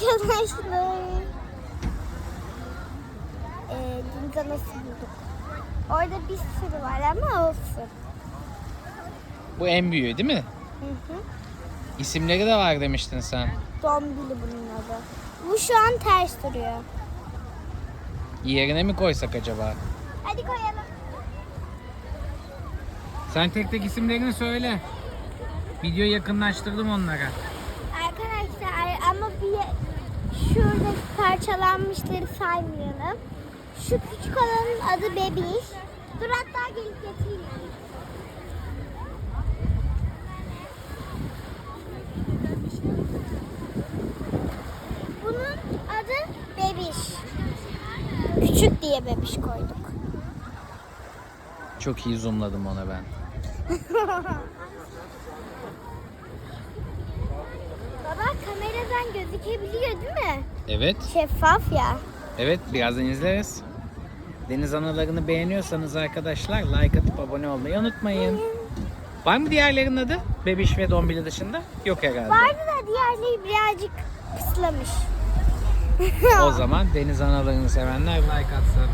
arkadaşlar. Ee, deniz anası bulduk. Orada bir sürü var ama olsun. Bu en büyüğü değil mi? Hı hı. İsimleri de var demiştin sen. Dombili bunun adı. Bu şu an ters duruyor. Yerine mi koysak acaba? Hadi koyalım. Sen tek tek isimlerini söyle. Video yakınlaştırdım onlara. Arkadaşlar ama bir şurada parçalanmışları saymayalım. Şu küçük olanın adı Bebiş. Dur hatta gelip getireyim. Bunun adı Bebiş. Küçük diye Bebiş koyduk. Çok iyi zoomladım ona ben. gözükebiliyor değil mi? Evet. Şeffaf ya. Evet birazdan izleriz. Deniz analarını beğeniyorsanız arkadaşlar like atıp abone olmayı unutmayın. Var mı diğerlerinin adı? Bebiş ve Dombili dışında? Yok herhalde. Vardı da diğerleri birazcık pıslamış. O zaman deniz analarını sevenler like atsın.